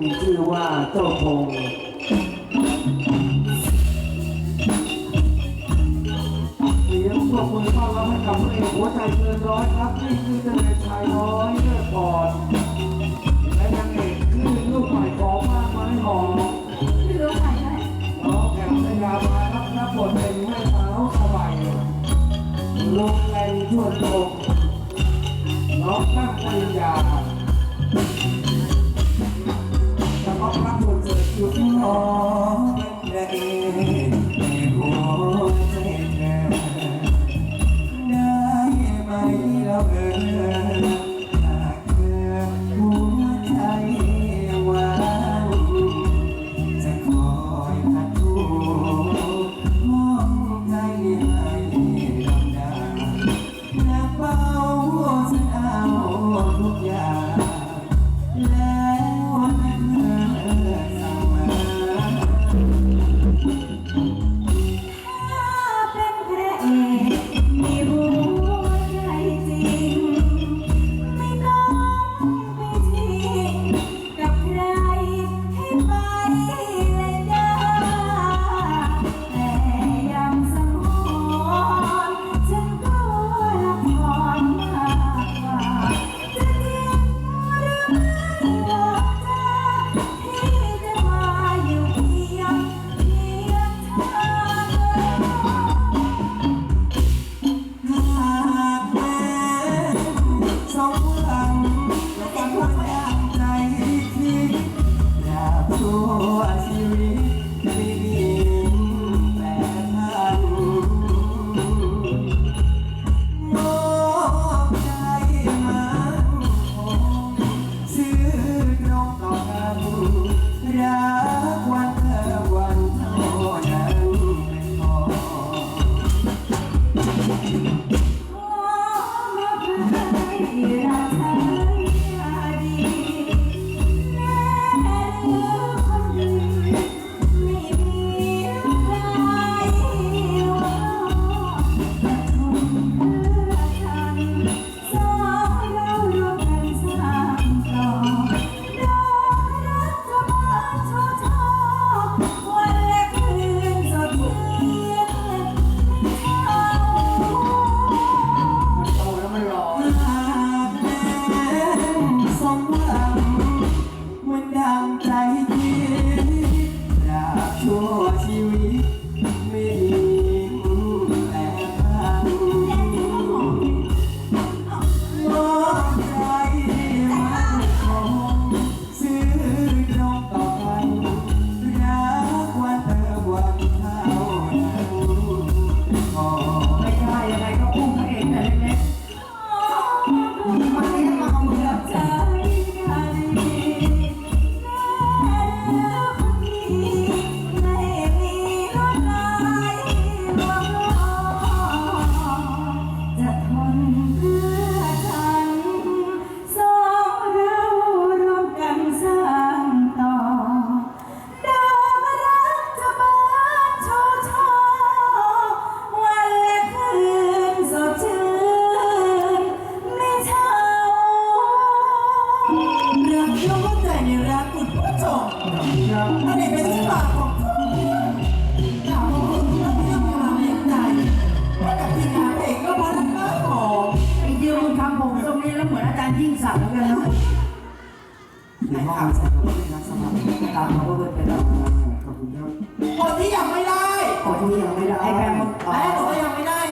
มีชื่อว่าเจ้าพงเสียงปรบมือต้อนรับให้กับพระหัวใจเกินร้อยครับนี่คือเจริชายน้อยเลือปอดและนางเอกคือลูกใหม่ของมากไม้หอมคือลูกใหม่ไหมน้องแก้มสยามารับรับบทเป็นแม่สาวสบายลงแรงชวนตกน้องตั้งปัญญา 어... รัคุณผู้ชมอันรเป็นที่ปากอถามว่าคุณที่ยังไงว่ากับทีมงานก็มาทำหน้าของไอ้ยืมคุณทำผมตรงนี้แล้วเหมือนอาจารย์ยิ่งศักดิ์เหกันนะในห้องสำหรับการมาเวิร์ดไปแล้ขอที่ยังไม่